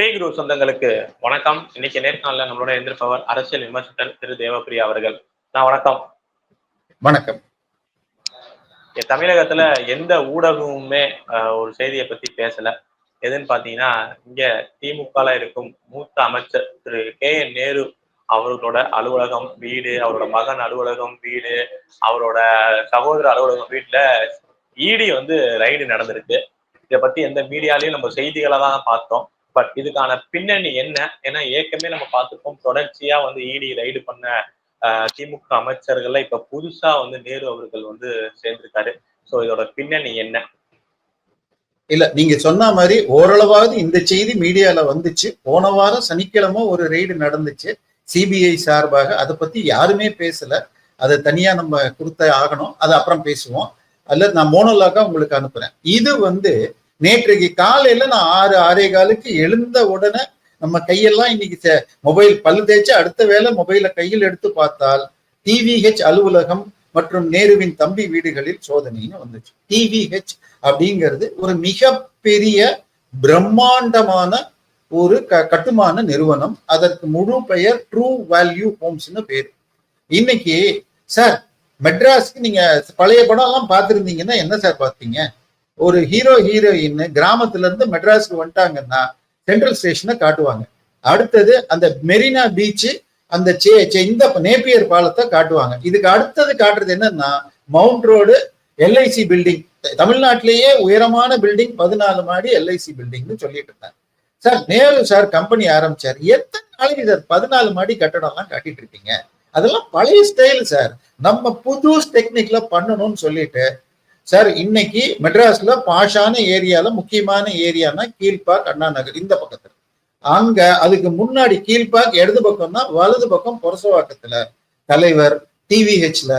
டே குரு சொந்தங்களுக்கு வணக்கம். இன்னைக்கு நேர்காணல நம்மளோட எந்திருப்பவர் அரசியல் விமர்சகர் திரு தேவப்பிரியா அவர்கள். நான் வணக்கம். வணக்கம். தமிழகத்துல எந்த ஊடகமுமே ஒரு செய்தியை பத்தி பேசல. எதுன்னு பாத்தீங்கன்னா இங்க திமுகல இருக்கும் மூத்த அமைச்சர் திரு கே என் நேரு அவர்களோட அலுவலகம் வீடு அவரோட மகன் அலுவலகம் வீடு அவரோட சகோதர அலுவலகம் வீட்டுல ஈடி வந்து ரைடு நடந்திருக்கு. இதை பத்தி எந்த மீடியாலையும் நம்ம செய்திகளை தான் பார்த்தோம். பட் இதுக்கான பின்னணி என்ன? ஏன்னா ஏற்கனவே நம்ம பார்த்துருக்கோம் தொடர்ச்சியா வந்து இடி ரைடு பண்ண ஆஹ், திமுக அமைச்சர்கள்ல இப்ப புதுசா வந்து நேரு அவர்கள் வந்து சேர்ந்திருக்காரு. சோ இதோட பின்னணி என்ன? இல்ல நீங்க சொன்ன மாதிரி ஓரளவாவது இந்த செய்தி மீடியால வந்துச்சு. போன வாரம் சனிக்கிழமை ஒரு ரெய்டு நடந்துச்சு. சிபிஐ சார்பாக. அதை பத்தி யாருமே பேசல. அதை தனியா நம்ம கொடுத்த ஆகணும். அதை அப்புறம் பேசுவோம். அல்லது நான் மோனோலாக்கா உங்களுக்கு அனுப்புறேன். இது வந்து நேற்றைக்கு காலையில நான் ஆறு ஆறே காலுக்கு எழுந்த உடனே நம்ம கையெல்லாம் இன்னைக்கு மொபைல் பல்லு தேய்ச்சி அடுத்த வேளை மொபைலை கையில் எடுத்து பார்த்தால் டிவிஹெச் அலுவலகம் மற்றும் நேருவின் தம்பி வீடுகளில் சோதனைன்னு வந்துச்சு. டிவிஹெச் அப்படிங்கிறது ஒரு மிகப்பெரிய பிரம்மாண்டமான ஒரு க கட்டுமான நிறுவனம். அதற்கு முழு பெயர் ட்ரூ வேல்யூ ஹோம்ஸ்னு பேர். இன்னைக்கு சார் மெட்ராஸ்க்கு நீங்க பழைய படம் எல்லாம் பார்த்துருந்தீங்கன்னா என்ன சார் பார்த்தீங்க? ஒரு ஹீரோ ஹீரோயின் கிராமத்துல இருந்து மெட்ராஸ்க்கு வந்துட்டாங்கன்னா சென்ட்ரல் ஸ்டேஷனை காட்டுவாங்க. அடுத்தது அந்த மெரினா பீச் அந்த இந்த நேப்பியர் பாலத்தை காட்டுவாங்க. இதுக்கு அடுத்தது காட்டுறது என்னன்னா மவுண்ட் ரோடு எல்ஐசி பில்டிங் தமிழ்நாட்டிலேயே உயரமான பில்டிங் பதினாலு மாடி எல்ஐசி பில்டிங்னு சொல்லிட்டு இருந்தாங்க. சார் நேரு சார் கம்பெனி ஆரம்பிச்சார். எத்தனை நாளைக்கு சார் பதினாலு மாடி கட்டடம்லாம் கட்டிட்டு இருக்கீங்க? அதெல்லாம் பழைய ஸ்டைல் சார். நம்ம புது டெக்னிக்ல பண்ணணும்னு சொல்லிட்டு சார் இன்னைக்கு மெட்ராஸ்ல பாஷான ஏரியால முக்கியமான ஏரியானா கீழ்பாக் அண்ணா நகர் இந்த பக்கத்துல. அங்க அதுக்கு முன்னாடி கீழ்பாக் இடது பக்கம்னா வலது பக்கம் புரசவாக்கத்துல. தலைவர் டிவிஹெச்ல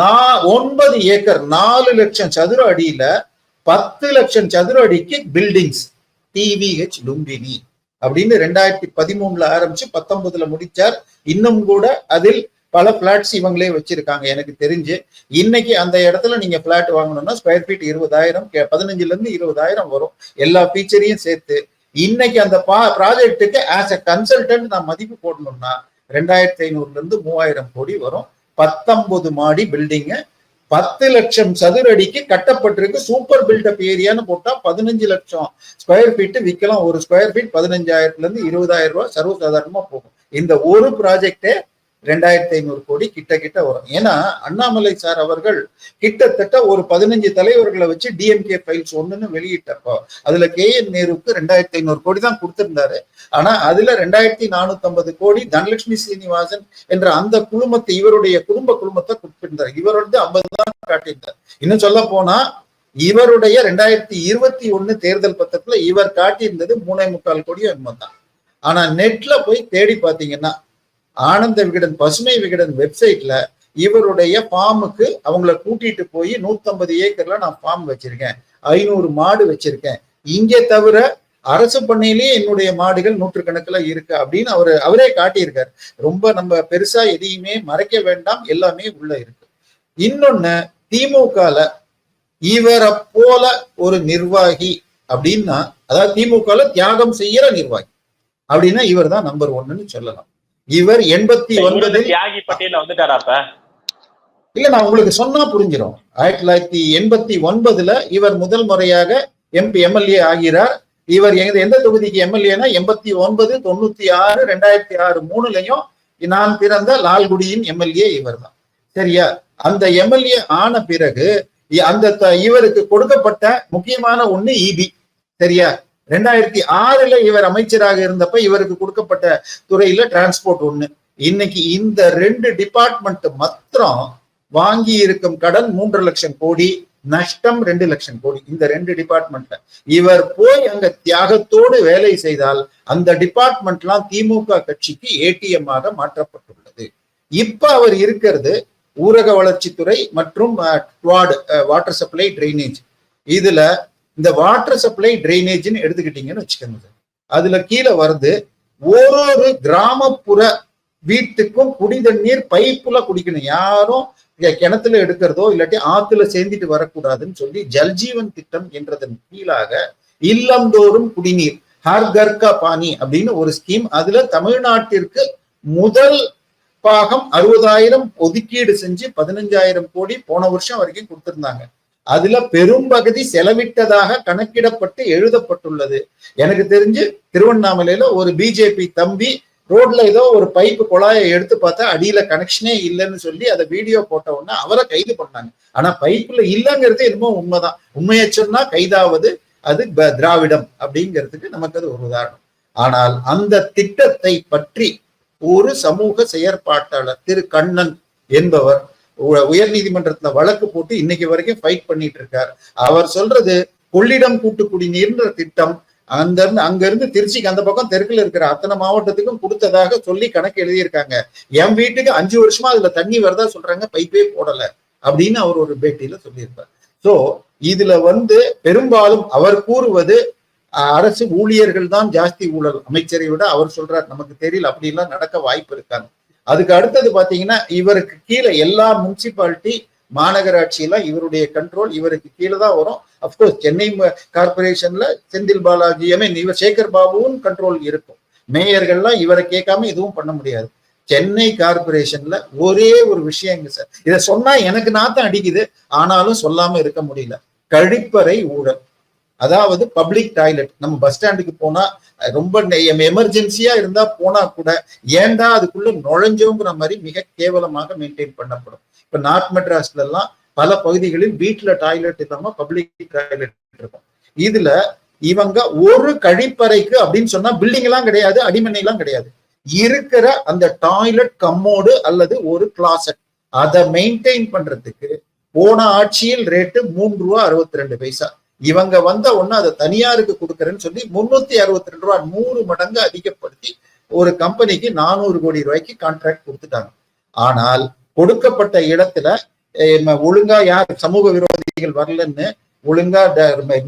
நான் ஒன்பது ஏக்கர் நாலு லட்சம் சதுர அடியில பத்து லட்சம் சதுர அடிக்கு பில்டிங்ஸ் டிவிஹெச் லும்பினி. அப்படின்னு ரெண்டாயிரத்தி பதிமூணுல ஆரம்பிச்சு பத்தொன்பதுல முடிச்சார். இன்னும் கூட அதில் பல பிளாட்ஸ் இவங்களே வச்சிருக்காங்க எனக்கு தெரிஞ்சு. இன்னைக்கு அந்த இடத்துல நீங்க பிளாட் வாங்கணும்னா ஸ்கொயர் ஃபீட் இருபதாயிரம் பதினஞ்சுல இருந்து இருபதாயிரம் வரும். எல்லா ஃபீச்சரையும் சேர்த்து. இன்னைக்கு அந்த பா ப்ராஜெக்ட்டுக்கு ஆஸ் அ கன்சல்டன்ட் நான் மதிப்பு போடணும்னா ரெண்டாயிரத்தி ஐநூறுல இருந்து மூவாயிரம் கோடி வரும். பத்தொன்பது மாடி பில்டிங்கு பத்து லட்சம் சதுர அடிக்கு கட்டப்பட்டிருக்கு சூப்பர் பில்டப் ஏரியான்னு போட்டா பதினஞ்சு லட்சம் ஸ்கொயர் ஃபீட்டு விற்கலாம் ஒரு ஸ்கொயர் ஃபீட் பதினஞ்சாயிரத்துல இருந்து இருபதாயிரம் ரூபாய் சர்வசாதாரணமா போகும். இந்த ஒரு ப்ராஜெக்டே ரெண்டாயிரத்தி ஐநூறு கோடி கிட்ட கிட்ட வரும். ஏன்னா அண்ணாமலை சார் அவர்கள் கிட்டத்தட்ட ஒரு பதினஞ்சு தலைவர்களை வச்சு டிஎம்கே ஃபைல்ஸ் ஒண்ணுன்னு வெளியிட்டப்போ அதுல கே என் நேருக்கு ரெண்டாயிரத்தி ஐநூறு கோடி தான் கொடுத்திருந்தாரு. ஆனா அதுல ரெண்டாயிரத்தி நானூத்தி ஐம்பது கோடி தனலட்சுமி சீனிவாசன் என்ற அந்த குழுமத்தை இவருடைய குடும்ப குழுமத்தை கொடுத்திருந்தார். இவரோட ஐம்பது தான் காட்டியிருந்தார். இன்னும் சொல்ல போனா இவருடைய ரெண்டாயிரத்தி இருபத்தி ஒண்ணு தேர்தல் பத்திரத்துல இவர் காட்டியிருந்தது மூணே முக்கால் கோடி என்னமோ தான். ஆனா நெட்ல போய் தேடி பாத்தீங்கன்னா ஆனந்த விகடன் பசுமை விகடன் வெப்சைட்ல இவருடைய ஃபார்முக்கு அவங்கள கூட்டிட்டு போய் நூத்தம்பது ஏக்கர்ல நான் ஃபார்ம் வச்சிருக்கேன். ஐநூறு மாடு வச்சிருக்கேன். இங்கே தவிர அரசு பண்ணையிலேயே என்னுடைய மாடுகள் நூற்றுக்கணக்கில் இருக்கு அப்படின்னு அவரு அவரே காட்டியிருக்காரு. ரொம்ப நம்ம பெருசா எதையுமே மறைக்க வேண்டாம் எல்லாமே உள்ள இருக்கு. இன்னொன்னு திமுகல இவரை போல ஒரு நிர்வாகி அப்படின்னா அதாவது திமுகல தியாகம் செய்யற நிர்வாகி அப்படின்னா இவர் தான் நம்பர் ஒன்னுன்னு சொல்லலாம். இவர் எண்பத்தி ஒன்பதில் தியாகி பட்டியல வந்துட்டாரா அப்ப? இல்ல நான் உங்களுக்கு சொன்னா புரிஞ்சிடும் ஆயிரத்தி தொள்ளாயிரத்தி எண்பத்தி ஒன்பதுல இவர் முதல் முறையாக எம்பி எம்எல்ஏ ஆகிறார். இவர் எங்க எந்த தொகுதிக்கு எம்எல்ஏனா எண்பத்தி ஒன்பது தொண்ணூத்தி ஆறு ரெண்டாயிரத்தி ஆறு மூணுலயும் நான் பிறந்த லால்குடியின் எம்எல்ஏ இவர் தான் சரியா? அந்த எம்எல்ஏ ஆன பிறகு அந்த இவருக்கு கொடுக்கப்பட்ட முக்கியமான ஒண்ணு இபி சரியா? ரெண்டாயிரத்தி ஆறுல இவர் அமைச்சராக இருந்தப்ப இவருக்கு கொடுக்கப்பட்ட துறையில டிரான்ஸ்போர்ட் ஒண்ணு. இன்னைக்கு இந்த ரெண்டு டிபார்ட்மெண்ட் மாத்திரம் வாங்கி இருக்கும் கடன் மூன்று லட்சம் கோடி நஷ்டம் ரெண்டு லட்சம் கோடி. இந்த ரெண்டு டிபார்ட்மெண்ட்ல இவர் போய் அங்க தியாகத்தோடு வேலை செய்தால் அந்த டிபார்ட்மெண்ட்லாம் திமுக கட்சிக்கு ஏடிஎம் ஆக மாற்றப்பட்டுள்ளது. இப்ப அவர் இருக்கிறது ஊரக வளர்ச்சித்துறை மற்றும் வாட்டர் சப்ளை ட்ரைனேஜ் இதுல இந்த வாட்டர் சப்ளை ட்ரைனேஜ்னு எடுத்துக்கிட்டீங்கன்னு வச்சுக்கோங்க சார். அதுல கீழே வருது ஒரு ஒரு கிராமப்புற வீட்டுக்கும் குடி தண்ணீர் பைப்புல குடிக்கணும் யாரும் கிணத்துல எடுக்கிறதோ இல்லாட்டி ஆத்துல சேர்ந்துட்டு வரக்கூடாதுன்னு சொல்லி ஜல்ஜீவன் திட்டம் என்றதன் கீழாக இல்லந்தோறும் குடிநீர் ஹர்கர்கா பாணி அப்படின்னு ஒரு ஸ்கீம் அதுல தமிழ்நாட்டிற்கு முதல் பாகம் அறுபதாயிரம் ஒதுக்கீடு செஞ்சு பதினஞ்சாயிரம் கோடி போன வருஷம் வரைக்கும் கொடுத்திருந்தாங்க அதுல பெரும்பகுதி செலவிட்டதாக கணக்கிடப்பட்டு எழுதப்பட்டுள்ளது. எனக்கு தெரிஞ்சு திருவண்ணாமலையில ஒரு பிஜேபி தம்பி ரோட்ல ஏதோ ஒரு பைப்பு குழாயை எடுத்து பார்த்தா அடியில கனெக்ஷனே இல்லைன்னு சொல்லி அதை வீடியோ போட்ட உடனே அவரை கைது பண்ணாங்க. ஆனா பைப்புல இல்லைங்கிறது என்னமோ உண்மைதான். உண்மையை சொன்னா கைதாவது அது திராவிடம் அப்படிங்கிறதுக்கு நமக்கு அது ஒரு உதாரணம். ஆனால் அந்த திட்டத்தை பற்றி ஒரு சமூக செயற்பாட்டாளர் திரு கண்ணன் என்பவர் உ- உயர்நீதிமன்றத்துல வழக்கு போட்டு இன்னைக்கு வரைக்கும் ஃபைட் பண்ணிட்டு இருக்கார். அவர் சொல்றது கொள்ளிடம் கூட்டு குடிநீர்ன்ற திட்டம் அந்த இருந்து அங்க இருந்து திருச்சிக்கு அந்த பக்கம் தெற்குல இருக்கிற அத்தனை மாவட்டத்துக்கும் கொடுத்ததாக சொல்லி கணக்கு எழுதியிருக்காங்க. என் வீட்டுக்கு அஞ்சு வருஷமா அதுல தண்ணி வருதா சொல்றாங்க பைப்பே போடல. அப்படின்னு அவர் ஒரு பேட்டியில சொல்லியிருப்பார். சோ இதுல வந்து பெரும்பாலும் அவர் கூறுவது அஹ், அரசு ஊழியர்கள் தான் ஜாஸ்தி ஊழல். அமைச்சரை விட அவர் சொல்றார் நமக்கு தெரியல அப்படி எல்லாம் நடக்க வாய்ப்பு இருக்காங்க அதுக்கு அடுத்தது பாத்தீங்கன்னா இவருக்கு கீழே எல்லா முனிசிபாலிட்டி மாநகராட்சி இவருடைய கண்ட்ரோல் இவருக்கு கீழே தான் வரும். அப்கோர்ஸ் சென்னை கார்பரேஷன்ல செந்தில் பாலாஜி ஐ மீன் இவர் சேகர் பாபுவும் கண்ட்ரோல் இருக்கும். மேயர்கள்லாம் இவரை கேட்காம எதுவும் பண்ண முடியாது. சென்னை கார்பரேஷன்ல ஒரே ஒரு விஷயங்க சார் இதை சொன்னா எனக்கு நாத்தம் அடிக்குது ஆனாலும் சொல்லாம இருக்க முடியல. கழிப்பறை ஊழல். அதாவது பப்ளிக் டாய்லெட் நம்ம பஸ் ஸ்டாண்டுக்கு போனா ரொம்ப எமர்ஜென்சியா இருந்தா போனா கூட ஏன்டா அதுக்குள்ள நுழைஞ்சோங்கிற மாதிரி மிக கேவலமாக மெயின்டைன் பண்ணப்படும். இப்ப நார்த் மெட்ராஸ்ல எல்லாம் பல பகுதிகளில் வீட்டுல டாய்லெட் இல்லாம பப்ளிக் டாய்லெட் இருக்கும். இதுல இவங்க ஒரு கழிப்பறைக்கு அப்படின்னு சொன்னா பில்டிங் எல்லாம் கிடையாது அடிமனை எல்லாம் கிடையாது. இருக்கிற அந்த டாய்லெட் கம்மோடு அல்லது ஒரு கிளாசட் அதை மெயின்டைன் பண்றதுக்கு போன ஆட்சியில் ரேட்டு மூன்று ரூபா அறுபத்தி ரெண்டு பைசா. இவங்க வந்த உடனே அதை தனியாருக்கு கொடுக்கறேன்னு சொல்லி முன்னூத்தி அறுபத்தி ரெண்டு ரூபா நூறு மடங்கு அதிகப்படுத்தி ஒரு கம்பெனிக்கு நானூறு கோடி ரூபாய்க்கு கான்ட்ராக்ட் கொடுத்துட்டாங்க. ஆனால் கொடுக்கப்பட்ட இடத்துல ஒழுங்கா யார் சமூக விரோதிகள் வரலன்னு ஒழுங்கா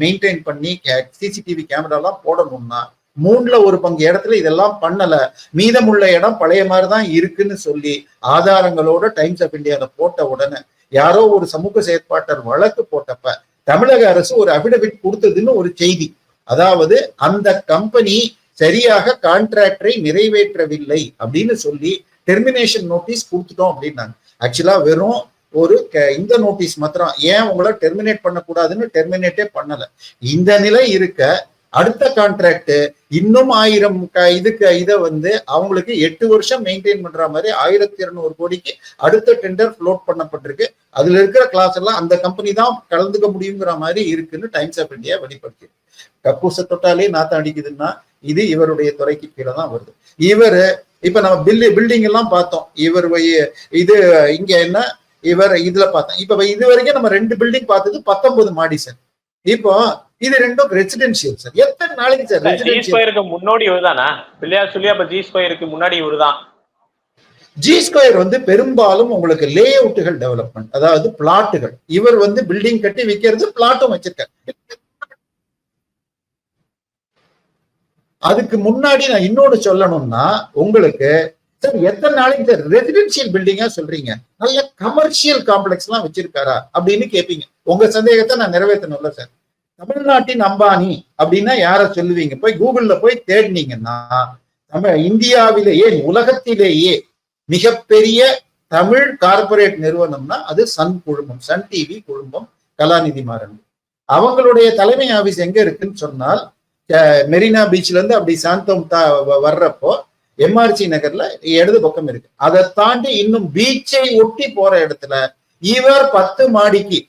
மெயின்டைன் பண்ணி சிசிடிவி கேமராலாம் போடணும்னா மூணுல ஒரு பங்கு இடத்துல இதெல்லாம் பண்ணல. மீதமுள்ள இடம் பழைய மாதிரி தான் இருக்குன்னு சொல்லி ஆதாரங்களோட டைம்ஸ் ஆஃப் இந்தியாவில போட்ட உடனே யாரோ ஒரு சமூக செயற்பாட்டர் வழக்கு போட்டப்ப தமிழக அரசு ஒரு அபிடவிட் கொடுத்ததுன்னு ஒரு செய்தி. அதாவது அந்த கம்பெனி சரியாக கான்ட்ராக்டரை நிறைவேற்றவில்லை அப்படின்னு சொல்லி டெர்மினேஷன் நோட்டீஸ் கொடுத்துட்டோம் அப்படின்னாங்க. ஆக்சுவலா வெறும் ஒரு இந்த நோட்டீஸ் மாத்திரம். ஏன் உங்களை டெர்மினேட் பண்ணக்கூடாதுன்னு டெர்மினேட்டே பண்ணல. இந்த நிலை இருக்க அடுத்த கான்ட்ராக்ட் இன்னும் ஆயிரம் க- இதுக்கு இதை வந்து அவங்களுக்கு எட்டு வருஷம் மெயின்டைன் பண்ற மாதிரி ஆயிரத்தி இருநூறு கோடிக்கு அடுத்த டெண்டர் ஃப்ளோட் பண்ணப்பட்டிருக்கு. அதுல இருக்கிற கிளாஸ் எல்லாம் அந்த கம்பெனி தான் கலந்துக்க முடியுங்கிற மாதிரி இருக்குன்னு டைம்ஸ் ஆஃப் இந்தியா வெளிப்படுத்தி கக்கூச தொட்டாலே நாத்தம் அடிக்குதுன்னா இது இவருடைய துறைக்கு கீழே தான் வருது. இவரு இப்ப நம்ம பில்லி பில்டிங் எல்லாம் பார்த்தோம். இவர் இது இங்க என்ன? இவர் இதுல பார்த்தோம். இப்ப இது வரைக்கும் நம்ம ரெண்டு பில்டிங் பார்த்தது பத்தொன்பது மாடி சார் இப்போ இது ரெண்டும் ரெசிடென்சியல் சார் எத்தனை நாளைக்கு சார் ஜி ஸ்கொயருக்கு முன்னோடி இவர்தானா? பிள்ளையார் சொல்லி அப்ப ஜி ஸ்கொயருக்கு முன்னாடி இவர்தான். ஜி ஸ்கொயர் வந்து பெரும்பாலும் உங்களுக்கு லே அவுட்டுகள் டெவலப்மெண்ட் அதாவது பிளாட்டுகள் இவர் வந்து பில்டிங் கட்டி விற்கிறது பிளாட்டும் வச்சிருக்காரு. அதுக்கு முன்னாடி நான் இன்னொன்னு சொல்லணும்னா உங்களுக்கு சார் எத்தனை நாளைக்கு சார் ரெசிடென்சியல் பில்டிங்கா சொல்றீங்க? நல்ல கமர்ஷியல் காம்ப்ளெக்ஸ் எல்லாம் வச்சிருக்காரா? அப்படின்னு கேட்பீங்க உங்க சந்தேகத்தை நான் நிறைவேற்றணும்ல சார். தமிழ்நாட்டின் அம்பானி அப்படின்னா யார சொல்லுவீங்க? போய் கூகுள்ல போய் தேடினீங்கன்னா நம்ம இந்தியாவிலேயே உலகத்திலேயே மிகப்பெரிய தமிழ் கார்ப்பரேட் நிறுவனம்னா அது சன் குழுமம் சன் டிவி குழுமம் கலாநிதி மாறன். அவங்களுடைய தலைமை ஆபீஸ் எங்க இருக்குன்னு சொன்னால் மெரினா பீச்ல இருந்து அப்படி சாந்தோம் தா வ- வர்றப்போ எம்ஆர்சி நகர்ல இடது பக்கம் இருக்கு. அதை தாண்டி இன்னும் பீச்சை ஒட்டி போற இடத்துல இவர் பத்து மாடிக்கு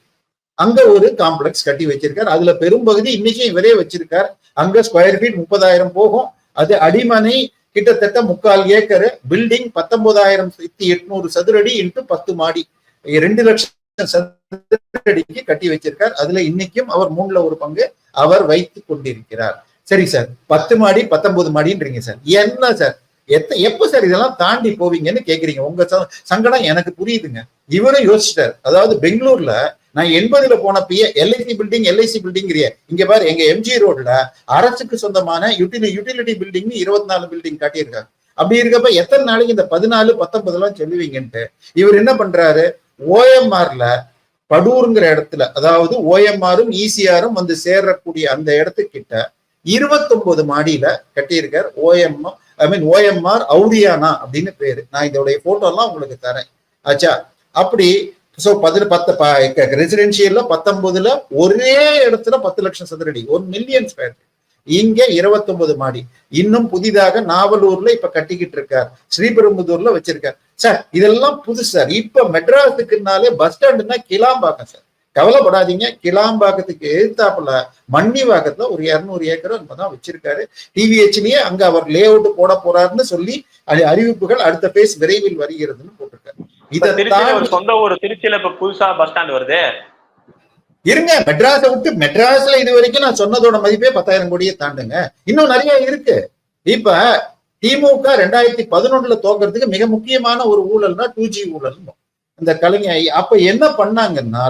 அங்க ஒரு காம்ப்ளெக்ஸ் கட்டி வச்சிருக்கார். அதுல பெரும்பகுதி இன்னைக்கும் இவரே வச்சிருக்கார். அங்க ஸ்கொயர் ஃபீட் முப்பதாயிரம் போகும். அது அடிமனை கிட்டத்தட்ட முக்கால் ஏக்கர். பில்டிங் பத்தொன்பதாயிரம் எட்நூறு சதுரடி இன்ட்டு பத்து மாடி. ரெண்டு லட்சம் சதுரடிக்கு கட்டி வச்சிருக்கார். அதுல இன்னைக்கும் அவர் மூணுல ஒரு பங்கு அவர் வைத்து கொண்டிருக்கிறார். சரி சார். பத்து மாடி பத்தொன்பது மாடின்றீங்க சார். என்ன சார்? எத்த எப்ப சார் இதெல்லாம் தாண்டி போவீங்கன்னு கேக்குறீங்க. உங்க ச- சங்கடம் எனக்கு புரியுதுங்க. இவரும் யோசிச்சிட்டார். அதாவது பெங்களூர்ல நான் எண்பதுல போனப்பயே எல்ஐசி பில்டிங் எல்ஐசி பில்டிங் இங்க பாரு எங்க எம்ஜி ரோட்ல அரசுக்கு சொந்தமான யூட்டிலி யூட்டிலிட்டி பில்டிங் இருபத்தி நாலு பில்டிங் காட்டியிருக்காங்க அப்படி இருக்கப்ப எத்தனை நாளைக்கு இந்த பதினாலு பத்தொன்பது எல்லாம் சொல்லுவீங்கன்ட்டு. இவர் என்ன பண்றாரு? ஓஎம்ஆர்ல படூருங்கிற இடத்துல அதாவது ஓஎம்ஆரும் ஈசிஆரும் வந்து சேரக்கூடிய அந்த இடத்துக்கிட்ட இருபத்தொன்பது மாடியில கட்டியிருக்கார் ஓஎம் ஐ மீன் ஓஎம்ஆர் அவுரியானா அப்படின்னு பேரு. நான் இதோடைய போட்டோலாம் எல்லாம் உங்களுக்கு தரேன். ஆச்சா? அப்படி ஸோ பதில் பத்து ரெசிடென்சியல்ல பத்தொன்பதுல ஒரே இடத்துல பத்து லட்சம் சதுரடி ஒரு மில்லியன் ஸ்கொயர் இங்க இருபத்தொன்பது மாடி. இன்னும் புதிதாக நாவலூர்ல இப்ப கட்டிக்கிட்டு இருக்கார். ஸ்ரீபெரும்புதூர்ல வச்சிருக்கார். சார் இதெல்லாம் புதுசு சார். இப்ப மெட்ராஸுக்குனாலே பஸ் ஸ்டாண்டுனா கிளாம்பாக்கம் சார். கவலைப்படாதீங்க. கிளாம்பாக்கத்துக்கு எதிர்த்தாப்புல மன்னிவாக்கத்துல ஒரு இருநூறு ஏக்கர் தான் வச்சிருக்காரு. டிவிஹெச்லயே அங்க அவர் லே அவுட் போட போறாருன்னு சொல்லி அறிவிப்புகள் அடுத்த பேஸ் விரைவில் வருகிறதுன்னு போட்டிருக்காரு. இதை ஒரு சொந்த ஊர் திருச்சியில இப்ப புதுசா பஸ் ஸ்டாண்ட் வருது. இருங்க மெட்ராஸை விட்டு மெட்ராஸ்ல இது வரைக்கும் நான் சொன்னதோட மதிப்பே பத்தாயிரம் கோடியை தாண்டுங்க. இன்னும் நிறைய இருக்கு. இப்ப திமுக ரெண்டாயிரத்தி பதினொன்றுல தோக்கிறதுக்கு மிக முக்கியமான ஒரு ஊழல்னா டூ ஜி ஊழல் இந்த கலைஞர் அப்ப என்ன பண்ணாங்கன்னா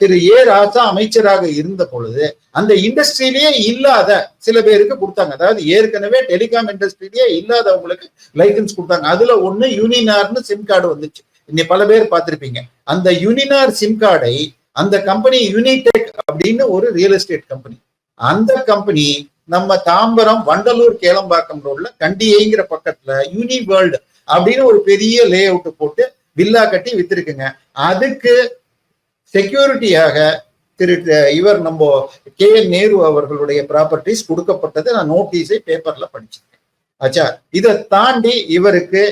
திரு ஏ ராஜா அமைச்சராக இருந்த பொழுது அந்த இண்டஸ்ட்ரியிலேயே இல்லாத சில பேருக்கு கொடுத்தாங்க. அதாவது ஏற்கனவே டெலிகாம் இண்டஸ்ட்ரியிலேயே இல்லாதவங்களுக்கு லைசன்ஸ் கொடுத்தாங்க. அதுல ஒண்ணு யூனினார்னு சிம் கார்டு வந்துச்சு. இன்னைக்கு பல பேர் பார்த்திருப்பீங்க. அந்த யூனினார் சிம் கார்டை அந்த கம்பெனி யூனிடெக் அப்படின்னு ஒரு ரியல் எஸ்டேட் கம்பெனி அந்த கம்பெனி நம்ம தாம்பரம் வண்டலூர் கேளம்பாக்கம் ரோட்ல கண்டியைங்கிற பக்கத்துல யூனி வேர்ல்டு அப்படின்னு ஒரு பெரிய லே அவுட் போட்டு வில்லா கட்டி வித்திருக்குங்க. அதுக்கு செக்யூரிட்டியாக திரு இவர் நம்ம கே. என். நேரு அவர்களுடைய ப்ராப்பர்ட்டிஸ் கொடுக்கப்பட்டது நான் நோட்டீஸை பேப்பர்ல படிச்சிருக்கேன். ஆச்சா? இதை தாண்டி இவருக்கு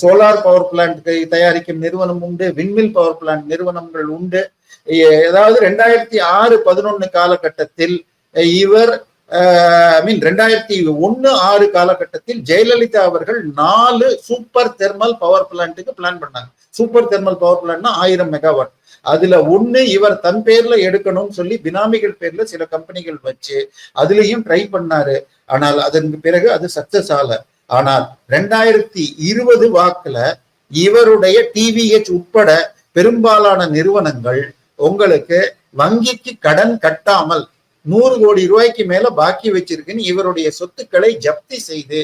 சோலார் பவர் பிளான்ட் தயாரிக்கும் நிறுவனம் உண்டு விண்மில் பவர் பிளான்ட் நிறுவனங்கள் உண்டு. ஏதாவது ரெண்டாயிரத்தி ஆறு பதினொன்னு காலகட்டத்தில் இவர் ஐ மீன் ரெண்டாயிரத்தி ஒன்னு ஆறு காலகட்டத்தில் ஜெயலலிதா அவர்கள் நாலு சூப்பர் தெர்மல் பவர் பிளான்ட்டுக்கு பிளான் பண்ணாங்க. சூப்பர் தெர்மல் பவர் பிளான்ட்னா ஆயிரம் மெகாவாட் அதுல ஒண்ணு இவர் தன் பேர்ல எடுக்கணும்னு சொல்லி பினாமிகள் பேர்ல சில கம்பெனிகள் வச்சு அதுலயும் ட்ரை பண்ணாரு. ஆனால் அதற்கு பிறகு அது சக்சஸ் ஆல. ஆனால் ரெண்டாயிரத்தி இருபது வாக்குல இவருடைய டிவிஹெச் உட்பட பெரும்பாலான நிறுவனங்கள் உங்களுக்கு வங்கிக்கு கடன் கட்டாமல் நூறு கோடி ரூபாய்க்கு மேல பாக்கி வச்சிருக்குன்னு இவருடைய சொத்துக்களை ஜப்தி செய்து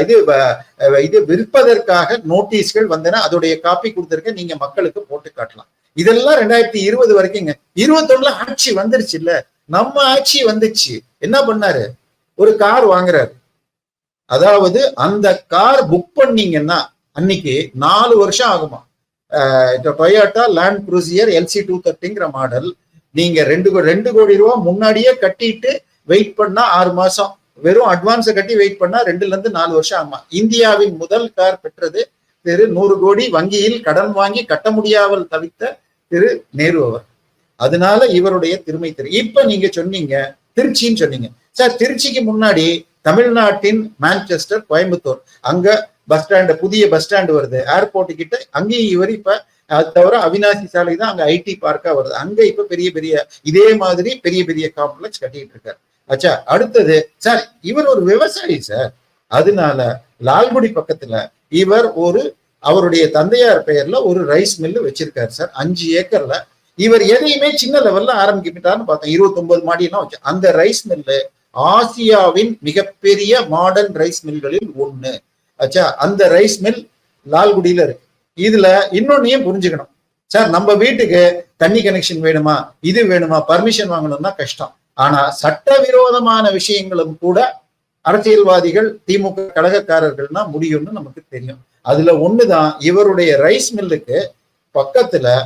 இது வ- இது விற்பதற்காக நோட்டீஸ்கள் வந்தன. அதோடைய காப்பி கொடுத்திருக்க நீங்க மக்களுக்கு போட்டு காட்டலாம். இதெல்லாம் ரெண்டாயிரத்தி இருபது வரைக்குங்க. இருபத்தொன்னுல ஆட்சி வந்துருச்சு இல்ல நம்ம ஆட்சி வந்துச்சு. என்ன பண்ணாரு? ஒரு கார் வாங்குறாரு. அதாவது அந்த கார் புக் பண்ணீங்கன்னா அன்னைக்கு நாலு வருஷம் ஆகுமா? Toyota Land Cruiser LC two தேர்ட்டிங்கிற model நீங்க ரெண்டு கோ- ரெண்டு கோடி ரூபா முன்னாடியே கட்டிட்டு வெயிட் பண்ணா ஆறு மாசம். வெறும் அட்வான்ஸை கட்டி வெயிட் பண்ணா ரெண்டுல இருந்து நாலு வருஷம் ஆகுமா இந்தியாவின் முதல் கார் பெற்றது திரு நூறு கோடி வங்கியில் கடன் வாங்கி கட்ட முடியாமல் தவித்த திரு நேரு அவர். அதனால இவருடைய திருமை திரு இப்ப நீங்க சொன்னீங்க திருச்சின்னு சொன்னீங்க. சார் திருச்சிக்கு முன்னாடி தமிழ்நாட்டின் மான்செஸ்டர் கோயம்புத்தூர். அங்க பஸ் ஸ்டாண்டு புதிய பஸ் ஸ்டாண்டு வருது. ஏர்போர்ட் கிட்ட அங்கேயும் இவர் இப்ப அது தவிர அவினாசி சாலை தான் அங்க ஐடி பார்க்கா வருது. அங்க இப்ப பெரிய பெரிய இதே மாதிரி பெரிய பெரிய காம்ப்ளெக்ஸ் கட்டிட்டு இருக்காரு. ஆச்சா அடுத்தது சார் இவர் ஒரு விவசாயி சார். அதனால லால்குடி பக்கத்துல இவர் ஒரு அவருடைய தந்தையார் பெயர்ல ஒரு ரைஸ் மில்லு வச்சிருக்காரு சார். அஞ்சு ஏக்கர்ல. இவர் எதையுமே சின்ன லெவல்ல ஆரம்பிக்கிட்டான்னு பார்த்தோம் இருபத்தி ஒன்பது மாடியெல்லாம் வச்சு. அந்த ரைஸ் மில்லு ஆசியாவின் மிகப்பெரிய மாடர்ன் ரைஸ் மில்களில் ஒண்ணு. ஆச்சா அந்த ரைஸ் மில் லால்குடியில இருக்கு. இதுல இன்னொன்னையும் புரிஞ்சுக்கணும்? சார் நம்ம வீட்டுக்கு தண்ணி கனெக்ஷன் வேணுமா? இது வேணுமா? பர்மிஷன் வாங்கணும்னா கஷ்டம். ஆனா சட்டவிரோதமான விஷயங்களும் கூட அரசியல்வாதிகள் திமுக கழகக்காரர்கள்னா முடியும்னு நமக்கு தெரியும். அதுல ஒண்ணுதான் இவருடைய ரைஸ் மில்லுக்கு பக்கத்துல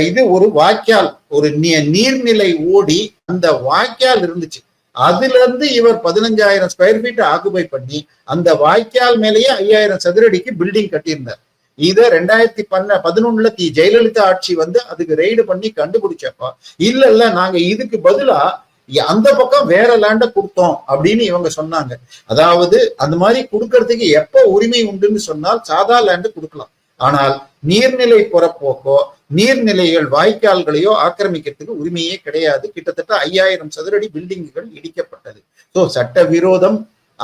இது ஒரு வாய்க்கால் ஒரு நீ- நீர்நிலை ஓடி அந்த வாய்க்கால் இருந்துச்சு. அதுல இருந்து இவர் பதினஞ்சாயிரம் ஸ்கொயர் ஃபீட் ஆக்குபை பண்ணி அந்த வாய்க்கால் மேலேயே ஐயாயிரம் சதுரடிக்கு பில்டிங் கட்டியிருந்தார். இத ரெண்டாயிரத்தி பண்ண பதினொன்னுல தி ஜெயலலிதா ஆட்சி வந்து அதுக்கு ரெய்டு பண்ணி கண்டுபிடிச்சப்ப இல்ல இல்ல நாங்க இதுக்கு பதிலா அந்த பக்கம் வேற லேண்ட கொடுத்தோம் அப்படின்னு இவங்க சொன்னாங்க. அதாவது அந்த மாதிரி கொடுக்கறதுக்கு எப்ப உரிமை உண்டுன்னு சொன்னால் சாதா லேண்டு கொடுக்கலாம். ஆனால் நீர்நிலை புறப்போக்கோ நீர்நிலைகள் வாய்க்கால்களையோ ஆக்கிரமிக்கிறதுக்கு உரிமையே கிடையாது. கிட்டத்தட்ட ஐயாயிரம் சதுரடி பில்டிங்குகள் இடிக்கப்பட்டது. சோ சட்ட விரோதம்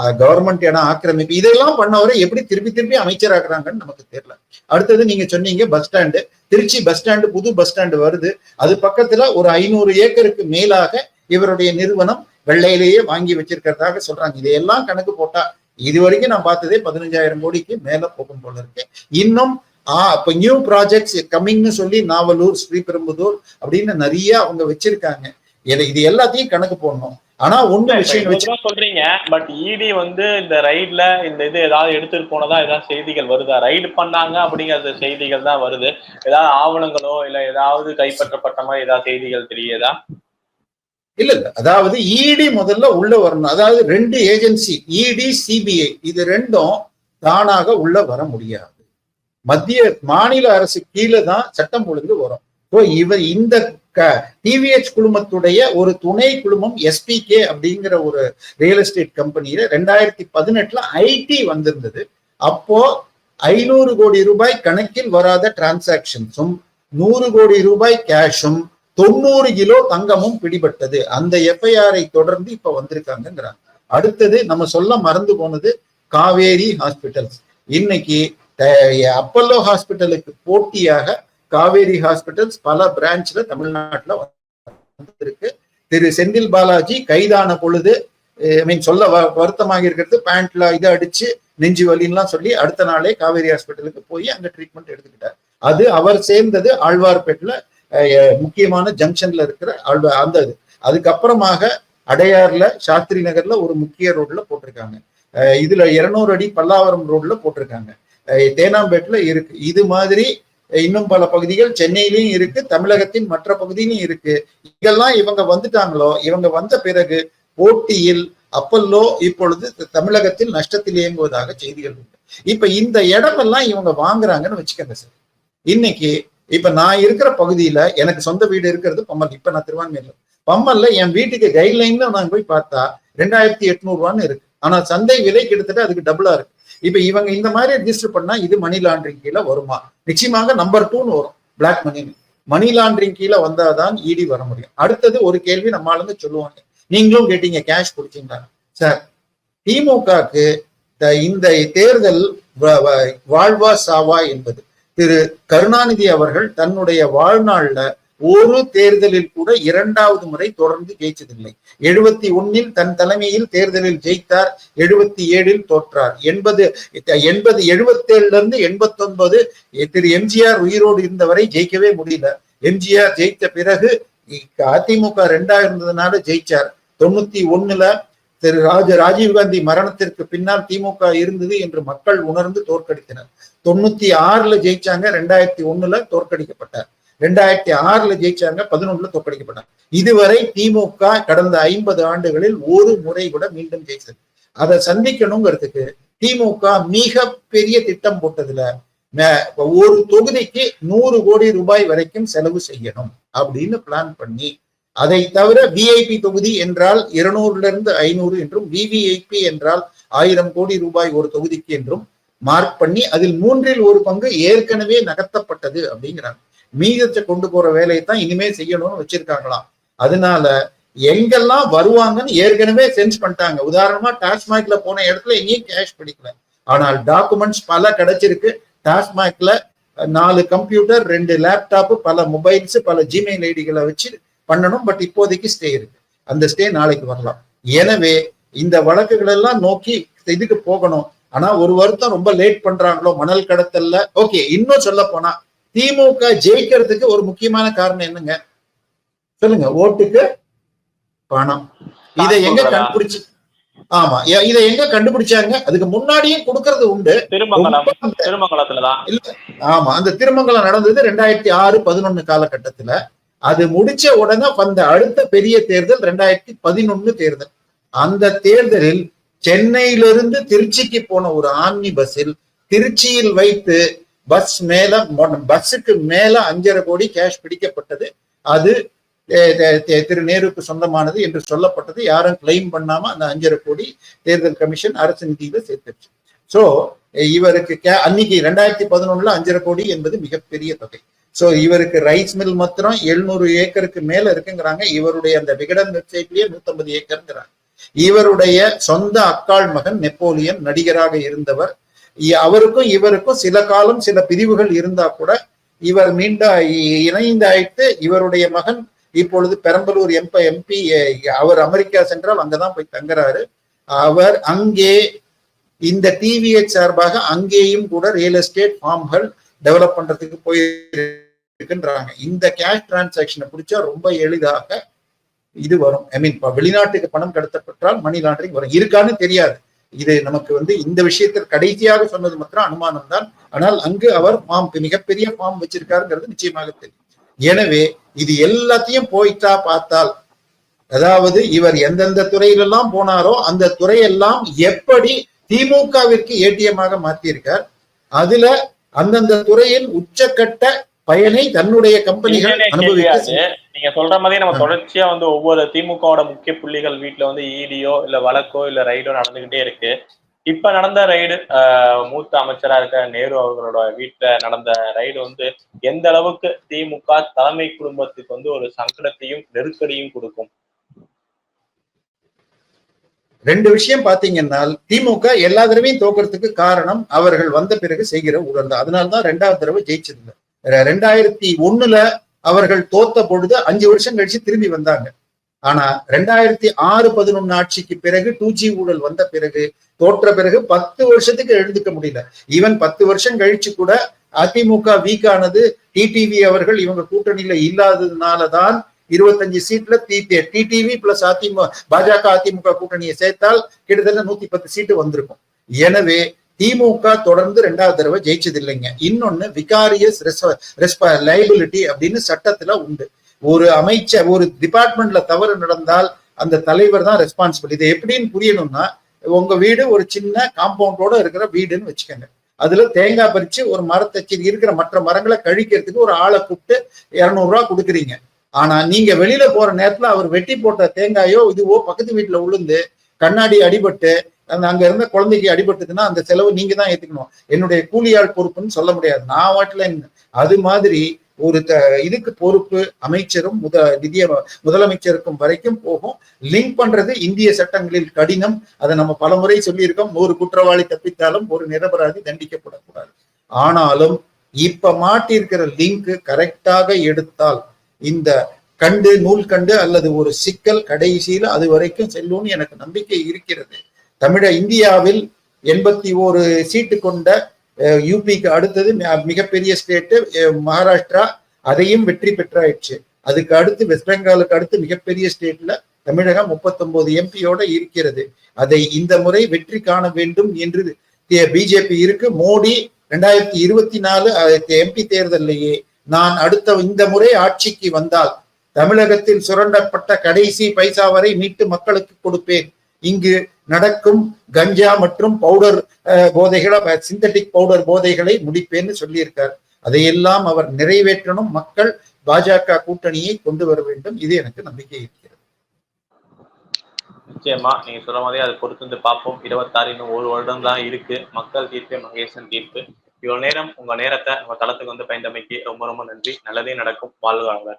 கவர்மெண்ட் இடம் ஆக்கிரமிப்பு இதெல்லாம் பண்ணவரை எப்படி திருப்பி திருப்பி அமைச்சராக்குறாங்கன்னு நமக்கு தெரியல. அடுத்தது நீங்க சொன்னீங்க bus stand Trichy bus stand புது பஸ் ஸ்டாண்டு வருது. அது பக்கத்துல ஒரு ஐநூறு ஏக்கருக்கு மேலாக இவருடைய நிறுவனம் வெள்ளையிலேயே வாங்கி வச்சிருக்கிறதாக சொல்றாங்க. இதையெல்லாம் கணக்கு போட்டா இது வரைக்கும் நான் பார்த்ததே பதினஞ்சாயிரம் கோடிக்கு மேல போகும் போல இருக்கு. இன்னும் ஆஹ் இப்ப நியூ ப்ராஜெக்ட்ஸ் கம்மிங்னு சொல்லி நாவலூர் ஸ்ரீபெரும்புதூர் அப்படின்னு நிறைய அவங்க வச்சிருக்காங்க. இது இது எல்லாத்தையும் கணக்கு போடணும். ஆனா ஒண்ணு விஷயம் வச்சு சொல்றீங்க பட் இடி வந்து இந்த ரைட்ல இந்த இது ஏதாவது எடுத்துட்டு போனதா ஏதாவது செய்திகள் வருதா? ரைடு பண்ணாங்க அப்படிங்கிற செய்திகள் தான் வருது. ஏதாவது ஆவணங்களோ இல்ல ஏதாவது கைப்பற்றப்பட்ட மாதிரி ஏதாவது செய்திகள் தெரியுதா? இல்ல இல்ல. அதாவது இடி முதல்ல உள்ள வரணும். அதாவது ரெண்டு ஏஜென்சி இடி சிபிஐ இது ரெண்டும் தானாக உள்ள வர முடியாது. மத்திய மாநில அரசு கீழே தான் சட்டம் ஒழுங்கு வரும். ஸோ இவர் இந்த டிவிஹெச் குழுமத்துடைய ஒரு துணை குழுமம் எஸ்பிகே அப்படிங்கிற ஒரு ரியல் எஸ்டேட் கம்பெனியில ரெண்டாயிரத்தி பதினெட்டுல ஐடி வந்திருந்தது. அப்போ ஐநூறு கோடி ரூபாய் கணக்கில் வராத டிரான்சாக்ஷன்ஸும் நூறு கோடி ரூபாய் கேஷும் தொண்ணூறு கிலோ தங்கமும் பிடிபட்டது. அந்த எஃப்ஐஆரை தொடர்ந்து இப்ப வந்திருக்காங்கிறாங்க அடுத்தது நம்ம சொல்ல மறந்து போனது காவேரி ஹாஸ்பிட்டல்ஸ். இன்னைக்கு அப்பல்லோ ஹாஸ்பிட்டலுக்கு போட்டியாக காவேரி ஹாஸ்பிட்டல்ஸ் பல பிரான்ச்ல தமிழ்நாட்டில் வந்திருக்கு. திரு செந்தில் பாலாஜி கைதான பொழுது ஐ மீன் சொல்ல வருத்தமாக இருக்கிறது. பேண்ட்ல இதை அடிச்சு நெஞ்சு வலின்லாம் சொல்லி அடுத்த நாளே காவேரி ஹாஸ்பிட்டலுக்கு போய் அங்க ட்ரீட்மெண்ட் எடுத்துக்கிட்டார். அது அவர் சேர்ந்தது ஆழ்வார்பேட்டில் முக்கியமான ஜங்ஷன்ல இருக்கிற ஆழ்வா அந்த இது. அதுக்கப்புறமாக அடையார்ல சாஸ்திரி நகர்ல ஒரு முக்கிய ரோட்ல போட்டிருக்காங்க. இதுல இருநூறு அடி பல்லாவரம் ரோட்ல போட்டிருக்காங்க. தேனாம்பேட்டில் இருக்கு. இது மாதிரி இன்னும் பல பகுதிகள் சென்னையிலையும் இருக்கு தமிழகத்தின் மற்ற பகுதியிலும் இருக்கு. இங்கெல்லாம் இவங்க வந்துட்டாங்களோ இவங்க வந்த பிறகு போட்டியில் அப்பல்லோ இப்பொழுது தமிழகத்தில் நஷ்டத்தில் இயங்குவதாக செய்திகள் உண்டு. இப்ப இந்த இடமெல்லாம் இவங்க வாங்குறாங்கன்னு வச்சுக்கோங்க சார். இன்னைக்கு இப்ப நான் இருக்கிற பகுதியில எனக்கு சொந்த வீடு இருக்கிறது பம்மல் இப்ப நான் திருவான்மையில. பம்மல்ல என் வீட்டுக்கு கைட்லைன்ல நான் போய் பார்த்தா ரெண்டாயிரத்தி எட்நூறு ரூபான்னு இருக்கு. ஆனா சந்தை விலை கிட்டத்தட்ட அதுக்கு டபுளா இருக்கு. இப்ப இவங்க இந்த மாதிரி ரிஜிஸ்டர் பண்ணா இது மணி லாண்டரிங் கீழே வருமா? நிச்சயமாக நம்பர் டூன்னு வரும் பிளாக் மணி மணி லாண்டரிங் கீழே வந்தாதான் இடி வர முடியும். அடுத்தது ஒரு கேள்வி நம்மால இருந்து சொல்லுவாங்க. நீங்களும் கேட்டீங்க கேஷ் குடிச்சீங்களா சார் திமுகக்கு இந்த தேர்தல் வாழ்வா சாவா என்பது. திரு கருணாநிதி அவர்கள் தன்னுடைய வாழ்நாள்ல ஒரு தேர்தலில் கூட இரண்டாவது முறை தொடர்ந்து ஜெயிச்சதில்லை. எழுபத்தி ஒன்னில் தன் தலைமையில் தேர்தலில் ஜெயித்தார் எழுபத்தி ஏழில் தோற்றார். எண்பது எண்பது எழுபத்தேழுல இருந்து எண்பத்தி ஒன்பது திரு எம்ஜிஆர் உயிரோடு இருந்தவரை ஜெயிக்கவே முடியல. எம்ஜிஆர் ஜெயித்த பிறகு அதிமுக ரெண்டா இருந்ததுனால ஜெயிச்சார். தொண்ணூத்தி ஒண்ணுல திரு ராஜ ராஜீவ்காந்தி மரணத்திற்கு பின்னால் திமுக இருந்தது என்று மக்கள் உணர்ந்து தோற்கடித்தனர். தொண்ணூத்தி ஆறுல ஜெயிச்சாங்க ரெண்டாயிரத்தி ஒண்ணுல தோற்கடிக்கப்பட்டார். ரெண்டாயிரத்தி ஆறுல ஜெயிச்சாங்க பதினொன்றுல தோற்கடிக்கப்பட்டாங்க. இதுவரை திமுக கடந்த ஐம்பது ஆண்டுகளில் ஒரு முறை கூட மீண்டும் ஜெயிச்சது. அதை சந்திக்கணுங்கிறதுக்கு திமுக மிக பெரிய திட்டம் போட்டதுல ஒரு தொகுதிக்கு நூறு கோடி ரூபாய் வரைக்கும் செலவு செய்யணும் அப்படின்னு பிளான் பண்ணி அதை தவிர விஐபி தொகுதி என்றால் இருநூறுல இருந்து ஐநூறு என்றும் விவிஐபி என்றால் ஆயிரம் கோடி ரூபாய் ஒரு தொகுதிக்கு என்றும் மார்க் பண்ணி அதில் மூன்றில் ஒரு பங்கு ஏற்கனவே நகர்த்தப்பட்டது அப்படிங்கிறாங்க. மீதத்தை கொண்டு போற வேலையை தான் இனிமே செய்யணும்னு வச்சிருக்காங்களாம். அதனால எங்கெல்லாம் வருவாங்கன்னு ஏற்கனவே சென்ஸ் பண்ணிட்டாங்க. உதாரணமா டாஸ்மாக்ல போன இடத்துல எங்கேயும் கேஷ் பிடிக்கல. ஆனால் டாக்குமெண்ட்ஸ் பல கிடைச்சிருக்கு. டாஸ்மாக்ல நாலு கம்ப்யூட்டர் ரெண்டு லேப்டாப் பல மொபைல்ஸ் பல ஜிமெயில் ஐடிகளை வச்சு பண்ணணும். பட் இப்போதைக்கு ஸ்டே இருக்கு. அந்த ஸ்டே நாளைக்கு வரலாம். எனவே இந்த வழக்குகள் எல்லாம் நோக்கி இதுக்கு போகணும். ஆனா ஒரு வருத்தம் ரொம்ப லேட் பண்றாங்களோ மணல் கடத்தல்ல. ஓகே இன்னும் சொல்ல போனா திமுக ஜெயிக்கிறதுக்கு ஒரு முக்கியமான காரணம் என்னங்க? சொல்லுங்க ஓட்டுக்கு பணம். இதை எங்க கண்டுபிடிச்சு ஆமா இதை எங்க கண்டுபிடிச்சாங்க? அதுக்கு முன்னாடியும் கொடுக்கறது உண்டு. ஆமா அந்த திருமங்கலம் நடந்தது ரெண்டாயிரத்தி ஆறு பதினொன்னு காலகட்டத்துல. அது முடிச்ச உடனே வந்த அடுத்த பெரிய தேர்தல் ரெண்டாயிரத்தி பதினொன்னு தேர்தல். அந்த தேர்தலில் சென்னையிலிருந்து திருச்சிக்கு போன ஒரு ஆம்னி பஸ்ஸில் திருச்சியில் வைத்து பஸ் மேல பஸ்ஸுக்கு மேல அஞ்சரை கோடி கேஷ் பிடிக்கப்பட்டது. அது திரு நேருக்கு சொந்தமானது என்று சொல்லப்பட்டது. யாரும் கிளைம் பண்ணாம அந்த அஞ்சரை கோடி தேர்தல் கமிஷன் அரசு நிதியில சேர்த்துச்சு சோ இவருக்கு அன்னைக்கு ரெண்டாயிரத்தி பதினொன்னுல அஞ்சரை கோடி என்பது மிகப்பெரிய தொகை. சோ இவருக்கு ரைஸ் மில் மாத்திரம் எழுநூறு ஏக்கருக்கு மேல இருக்குங்கிறாங்க. இவருடைய அந்த விகடன் வெப்சைட்லயே நூத்தம்பது ஏக்கருங்கிறாங்க. இவருடைய சொந்த அக்காள் மகன் நெப்போலியன் நடிகராக இருந்தவர். அவருக்கும் இவருக்கும் சில காலம் சில பிரிவுகள் இருந்தா கூட இவர் மீண்டும் இணைந்தாயிட்டு இவருடைய மகன் இப்பொழுது பெரம்பலூர் எம்ப எம்பி அவர் அமெரிக்கா சென்றால் அங்கதான் போய் தங்குறாரு. அவர் அங்கே இந்த டிவிஎச் சார்பாக அங்கேயும் கூட ரியல் எஸ்டேட் ஃபார்ம்கள் டெவலப் பண்றதுக்கு போய் இருக்குன்றாங்க இந்த கேஷ் டிரான்சாக்ஷனை பிடிச்சா ரொம்ப எளிதாக இது வரும். ஐ மீன் வெளிநாட்டுக்கு பணம் கடத்தப்பட்டால் மணி லாண்டரிங் வரும். இருக்கான்னு தெரியாது. இது நமக்கு வந்து இந்த விஷயத்தில் கடைசியாக சொன்னது மாத்திரம் அனுமானம் தான் ஆனால் அங்கு அவர் ஃபார்ம் மிகப்பெரிய ஃபார்ம் வச்சிருக்காருங்கிறது நிச்சயமாக தெரியும். எனவே இது எல்லாத்தையும் போயிட்டா பார்த்தால் அதாவது இவர் எந்தெந்த துறையிலெல்லாம் போனாரோ அந்த துறையெல்லாம் எப்படி திமுகவிற்கு ஏடிஎம்மாக மாற்றியிருக்கார் அதுல அந்தந்த துறையின் உச்சக்கட்ட பயனை தன்னுடைய கம்பெனிகள் அனுபவிக்க. நீங்க சொல்ற மாதிரி நம்ம. தொடர்ச்சியா வந்து ஒவ்வொரு திமுகவோட முக்கிய புள்ளிகள் வீட்டுல வந்து ஈடியோ இல்ல வழக்கோ இல்ல ரைடோ நடந்துகிட்டே இருக்கு இப்ப நடந்த ரைடு மூத்த அமைச்சரா இருக்க நேரு அவர்களோட வீட்டுல நடந்த ரைடு வந்து எந்த அளவுக்கு திமுக தலைமை குடும்பத்துக்கு வந்து ஒரு சங்கடத்தையும் நெருக்கடியும் கொடுக்கும் ரெண்டு விஷயம் பாத்தீங்கன்னா திமுக எல்லா தடவையும் தோக்கிறதுக்கு காரணம் அவர்கள் வந்த பிறகு செய்கிற ஊழல் தான் அதனாலதான் ரெண்டாவது தடவை ஜெயிச்சது ரெண்டாயிரத்தி ஒண்ணுல அவர்கள் தோத்த பொழுது அஞ்சு வருஷம் கழிச்சு திரும்பி வந்தாங்க. ஆனா ரெண்டாயிரத்தி ஆறு பதினொன்னு ஆட்சிக்கு பிறகு டூ ஜி ஊழல் வந்த பிறகு தோற்ற பிறகு பத்து வருஷத்துக்கு எழுந்துக்க முடியல. ஈவன் பத்து வருஷம் கழிச்சு கூட அதிமுக வீக் ஆனது டிடிவி அவர்கள் இவங்க கூட்டணியில இல்லாததுனாலதான் இருபத்தஞ்சு சீட்ல டிடிவி பிளஸ் அதிமுக பாஜக அதிமுக கூட்டணியை சேர்த்தால் கிட்டத்தட்ட நூத்தி பத்து சீட்டு வந்திருக்கும். எனவே திமுக தொடர்ந்து ரெண்டாவது தடவை ஜெயிச்சது இல்லைங்க இன்னொன்னு விகாரியஸ் லைபிலிட்டி அப்படின்னு சட்டத்துல உண்டு. ஒரு அமைச்சர் ஒரு டிபார்ட்மெண்ட்ல தவறு நடந்தால் அந்த தலைவர் தான் ரெஸ்பான்சிபிள் இதை எப்படின்னு புரியணும்னா உங்க வீடு ஒரு சின்ன காம்பவுண்டோட இருக்கிற வீடுன்னு வச்சுக்கோங்க. அதுல தேங்காய் பறிச்சு ஒரு மரத்தை இருக்கிற மற்ற மரங்களை கழிக்கிறதுக்கு ஒரு ஆளை கூப்பிட்டு இருநூறு ரூபா கொடுக்குறீங்க. ஆனா நீங்க வெளியில போற நேரத்துல அவர் வெட்டி போட்ட தேங்காயோ இதுவோ பக்கத்து வீட்டுல உளுந்து கண்ணாடி அடிபட்டு அங்க இருந்த குழந்தைக்கு அடிபட்டதுன்னா அந்த செலவு நீங்க தான் ஏத்துக்கணும். என்னுடைய கூலியாள் பொறுப்புன்னு சொல்ல முடியாது. நான் வாட்டில அது மாதிரி ஒரு த- இதுக்கு பொறுப்பு அமைச்சரும் முத நிதிய முதலமைச்சருக்கும் வரைக்கும் போகும். லிங்க் பண்றது இந்திய சட்டங்களில் கடினம். அதை நம்ம பலமுறை சொல்லியிருக்கோம். ஒரு குற்றவாளி தப்பித்தாலும் ஒரு நிரபராதி தண்டிக்கப்படக்கூடாது. ஆனாலும் இப்ப மாட்டியிருக்கிற லிங்க் கரெக்டாக எடுத்தால் இந்த கண்டு நூல் கண்டு அல்லது ஒரு சிக்கல் கடைசியில அது வரைக்கும் செல்லும்னு எனக்கு நம்பிக்கை இருக்கிறது. தமிழ இந்தியாவில் எண்பத்தி ஒரு சீட்டு கொண்ட யூபிக்கு அடுத்தது மிகப்பெரிய ஸ்டேட்டு மகாராஷ்டிரா அதையும் வெற்றி பெற்றாயிடுச்சு அதுக்கு அடுத்து வெஸ்ட் பெங்காலுக்கு அடுத்து மிகப்பெரிய ஸ்டேட்ல தமிழகம் 39 எம்பியோட இருக்கிறது. அதை இந்த முறை வெற்றி காண வேண்டும் என்று பிஜேபி இருக்கு. மோடி ரெண்டாயிரத்தி இருபத்தி நாலு எம்பி தேர்தலையே நான் அடுத்த இந்த முறை ஆட்சிக்கு வந்தால் தமிழகத்தில் சுரண்டப்பட்ட கடைசி பைசா வரை மீட்டு மக்களுக்கு கொடுப்பேன். இங்கு நடக்கும் கஞ்சா மற்றும் பவுடர் போதைகளை சிந்தட்டிக் பவுடர் போதைகளை முடிப்பேன்னு சொல்லியிருக்கார். அதையெல்லாம் அவர் நிறைவேற்றணும். மக்கள் பாஜக கூட்டணியை கொண்டு வர வேண்டும். இது எனக்கு நம்பிக்கை இருக்கிறது. நிச்சயமா நீங்க சொல்ற மாதிரி அதை பொறுத்து வந்து பார்ப்போம். இருபத்தாறு இன்னும் ஒரு வருடம் தான் இருக்கு. மக்கள் தீர்ப்பு மகேசன் தீர்ப்பு. இவ்வளவு நேரம் உங்க நேரத்தை உங்க தளத்துக்கு வந்து பயந்தமைக்கு ரொம்ப ரொம்ப நன்றி. நல்லதே நடக்கும். வாழ்வாங்க